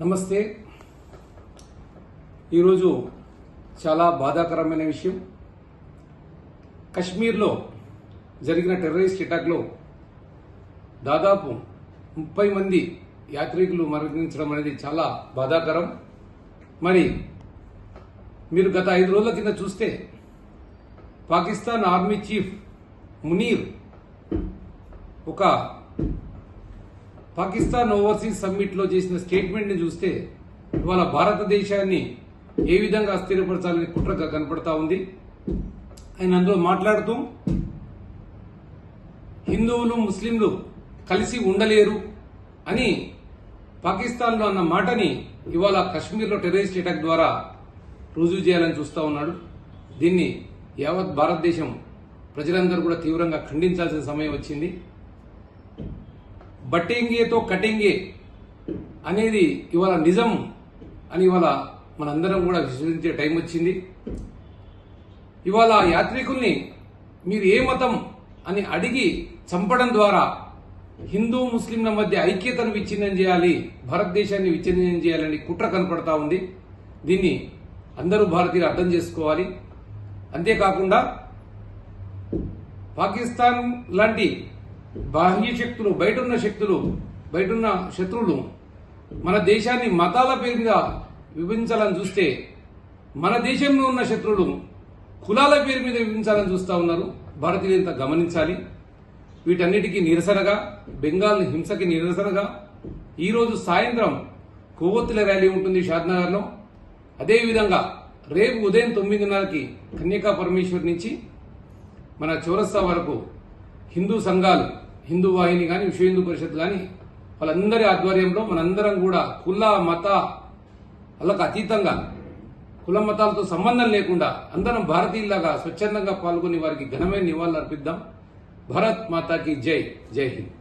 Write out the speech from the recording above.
నమస్తే. ఈరోజు చాలా బాధాకరమైన విషయం. కశ్మీర్లో జరిగిన టెర్రరిస్ట్ అటాక్లో దాదాపు ముప్పై మంది యాత్రికులు మరణించడం అనేది చాలా బాధాకరం. మరి మీరు గత ఐదు రోజుల కింద చూస్తే పాకిస్తాన్ ఆర్మీ చీఫ్ మునీర్ ఒక పాకిస్తాన్ ఓవర్సీస్ సమ్మిట్లో చేసిన స్టేట్మెంట్ని చూస్తే ఇవాళ భారతదేశాన్ని ఏ విధంగా అస్థిరపరచాలని కుట్రగా కనపడతా ఉంది. ఆయన అందులో మాట్లాడుతూ హిందువులు ముస్లింలు కలిసి ఉండలేరు అని పాకిస్తాన్లో అన్న మాటని ఇవాళ కాశ్మీర్లో టెర్రరిస్ట్ అటాక్ ద్వారా రుజువు చేయాలని చూస్తా ఉన్నాడు. దీన్ని యావత్ భారతదేశం ప్రజలందరూ కూడా తీవ్రంగా ఖండించాల్సిన సమయం వచ్చింది. బట్టింగేతో కటింగే అనేది ఇవాళ నిజం అని ఇవాళ మనందరం కూడా విశ్వసించే టైం వచ్చింది. ఇవాళ యాత్రికుల్ని మీరు ఏ మతం అని అడిగి చంపడం ద్వారా హిందూ ముస్లింల మధ్య ఐక్యతను విచ్ఛిన్నం చేయాలి భారతదేశాన్ని విచ్ఛిన్నం చేయాలని కుట్ర కనపడతా ఉంది. దీన్ని అందరూ భారతీయులు అర్థం చేసుకోవాలి. అంతేకాకుండా పాకిస్తాన్ లాంటి బాహ్య శక్తులు బయట ఉన్న శక్తులు బయట ఉన్న శత్రువులు మన దేశాన్ని మతాల పేరు మీద విభజించాలని చూస్తే మన దేశంలో ఉన్న శత్రువులు కులాల పేరు మీద విభజించాలని చూస్తా ఉన్నారు. భారతీయులు ఇంత గమనించాలి. వీటన్నిటికీ నిరసనగా బెంగాల్ హింసకి నిరసనగా ఈరోజు సాయంత్రం కొవ్వొత్తుల ర్యాలీ ఉంటుంది షాద్నగర్లో. అదేవిధంగా రేపు ఉదయం తొమ్మిదిన్నరకి కన్యకా పరమేశ్వర్ నుంచి మన చౌరస్తా వరకు హిందూ సంఘాలు హిందూ వాహిని కానీ విశ్వ హిందూ పరిషత్ కానీ వాళ్ళందరి ఆధ్వర్యంలో మనందరం కూడా కుల మత వాళ్ళకు అతీతంగా కుల మతాలతో సంబంధం లేకుండా అందరం భారతీయులాగా స్వచ్ఛందంగా పాల్గొని వారికి ఘనమైన నివాళులు అర్పిద్దాం. భారత్ మాతాకి జై. జై హింద్.